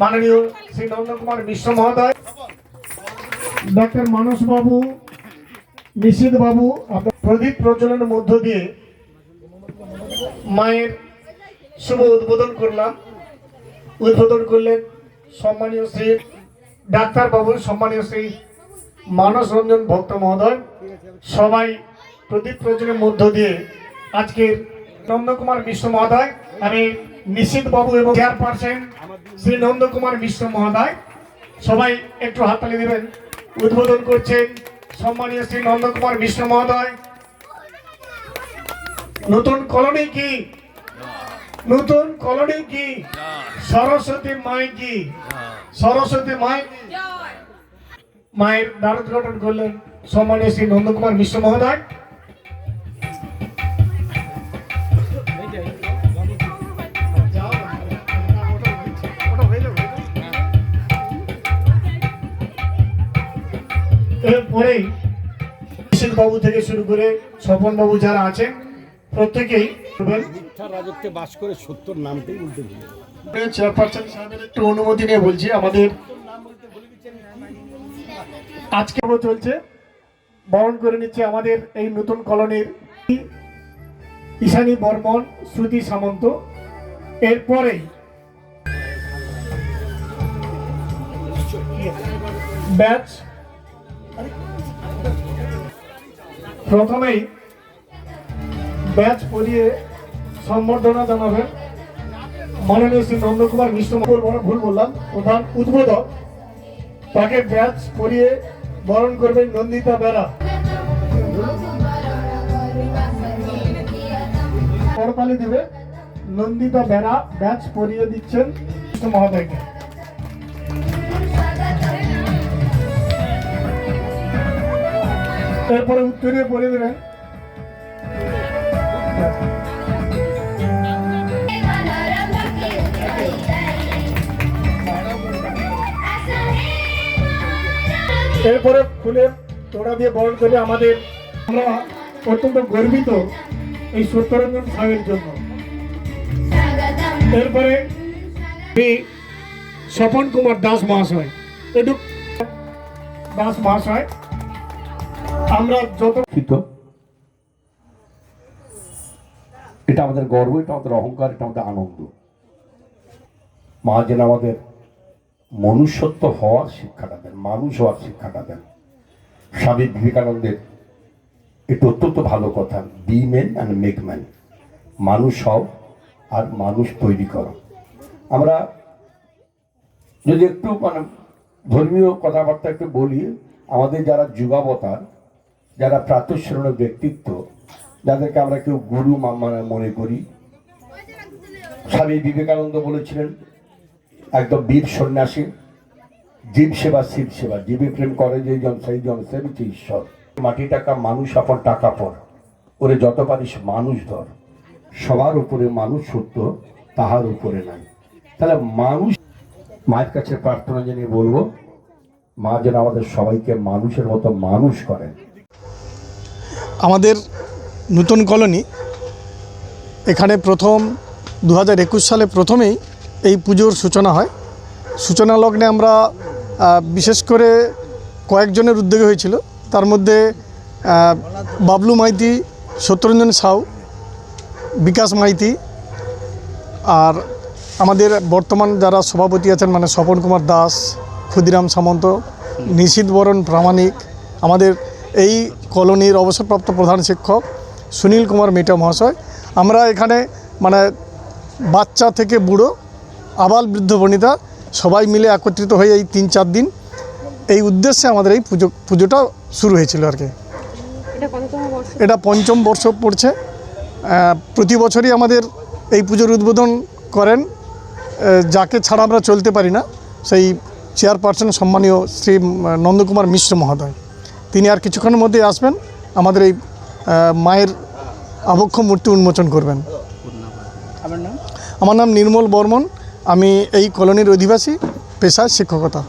মাননীয় শ্রী নন্দন কুমার মিশ্র মহোদয় ডক্টর মানস বাবু নিশীত বাবু প্রদীপ প্রচলনের মধ্য দিয়ে মায়ের শুভ উদ্বোধন করলাম। উদ্বোধন করলেন সম্মানীয় শ্রী ডাক্তার বাবু সম্মানীয় শ্রী মানস রঞ্জন ভক্ত মহোদয়, সবাই প্রদীপ প্রচলনের মধ্য দিয়ে আজকের নন্দকুমার মিশ্র মহোদয়, আমি নিশ্চিত বাবু এবং চেয়ারপারসন শ্রী নন্দকুমার মিশ্র মহোদয়, সবাই একটু হাততালি দেবেন, উদ্বোধন করছেন সম্মানীয় শ্রী নন্দকুমার মিশ্র মহোদয়। নতুন কলোনি কি? নতুন কলোনি কি? সরস্বতী মাই কি? সরস্বতী মাই? মায়ের দ্বার উদ্ঘাটন করলেন সম্মানীয় শ্রী নন্দকুমার মিশ্র মহোদয়। এরপরেই নিশীথ বাবু থেকে শুরু করে স্বপন বাবু যারা আছেন, প্রত্যেকেই মিথ্যা রাজত্বে বাস করে সত্যর নামটাই উল্টে দিলেন চেয়ারপারসন সাহেবের একটু অনুমতি নিয়ে বলছি, আমাদের আজকে চলছে, বরণ করে নিচ্ছে আমাদের এই নতুন কলোনির ঈশানী বর্মন, শ্রুতি সামন্ত। এরপরেই ব্যাচ প্রথমেই ব্যাচ পরিয়ে সম্বর্ধনা জানাবেন মাননীয় শ্রী নন্দকুমার মিশ্র বড় ভুল বললাম, প্রধান উদ্বোধক। তাকে ব্যাচ পরিয়ে বরণ করবেন নন্দিতা বেড়া করতালি দেবে নন্দিতা বেড়া ব্যাচ পরিয়ে দিচ্ছেন মহোদয়কে। এরপরে উত্তরীয় পরিয়ে দেবেন। এরপরে ফুলের তোড়া দিয়ে বরণ করে আমাদের, আমরা অত্যন্ত গর্বিত এই সত্যরঞ্জন সাহেবের জন্য। এরপরে স্বপন কুমার দাস মহাশয় একটু দাস মহাশয়, আমরা যত এটা আমাদের গর্ব, এটা আমাদের অহংকার, এটা আমাদের আনন্দ। মা যেন আমাদের মনুষ্যত্ব হওয়ার শিক্ষাটা দেন, মানুষ হওয়ার শিক্ষাটা দেন। স্বামী বিবেকানন্দের এটা অত্যন্ত ভালো কথা be men and make man মানুষ হও আর মানুষ তৈরি করো। আমরা যদি একটু মানে ধর্মীয় কথাবার্তা একটু বলি, আমাদের যারা যুগাবতার, যারা প্রাতঃস্মরণীয় ব্যক্তিত্ব, যাদেরকে আমরা কেউ গুরু মানে মনে করি, স্বামী বিবেকানন্দ বলেছিলেন একদম বীর সন্ন্যাসী। জীব সেবা, শিব সেবা। জীবে প্রেম করে যে জন, সেই জন সেবিছে ঈশ্বর। মাটি টাকা, মানুষ আপন, টাকা পর। ওরে যত পারিস মানুষ ধর। সবার উপরে মানুষ সত্য, তাহার উপরে নাই। তাহলে মানুষ মায়ের কাছে প্রার্থনা জানিয়ে বলব, মা যেন আমাদের সবাইকে মানুষের মতো মানুষ করেন আমাদের নতুন কলোনি, এখানে প্রথম দু হাজার একুশ সালে প্রথমেই এই পুজোর সূচনা হয়। সূচনা লগ্নে আমরা বিশেষ করে কয়েকজনের উদ্যোগে হয়েছিল। তার মধ্যে বাবলু মাইতি, সত্যরঞ্জন সাউ, বিকাশ মাইতি আর আমাদের বর্তমান যারা সভাপতি আছেন মানে স্বপন কুমার দাস, ক্ষুদিরাম সামন্ত, নিশীত বরণ প্রামাণিক, আমাদের এই কলোনির অবসরপ্রাপ্ত প্রধান শিক্ষক সুনীল কুমার মেটা মহাশয়। আমরা এখানে মানে বাচ্চা থেকে বুড়ো আবাল বৃদ্ধ বনিতা সবাই মিলে একত্রিত হয়ে এই তিন চার দিন এই উদ্দেশ্যে আমাদের এই পুজো পুজোটা শুরু হয়েছিল আর কি। এটা কততম বর্ষ? এটা পঞ্চম বর্ষ পড়ছে। প্রতি বছরই আমাদের এই পুজোর উদ্বোধন করেন। যাকে ছাড়া আমরা চলতে পারি না সেই চেয়ারপারসন সম্মানীয় শ্রী নন্দকুমার মিশ্র মহোদয়। তিনি আর কিছুক্ষণের মধ্যে আসবেন আমাদের এই মায়ের আবক্ষ মূর্তি উন্মোচন করবেন। আমার নাম নির্মল বর্মন। আমি এই কলোনির অধিবাসী পেশায় শিক্ষকতা।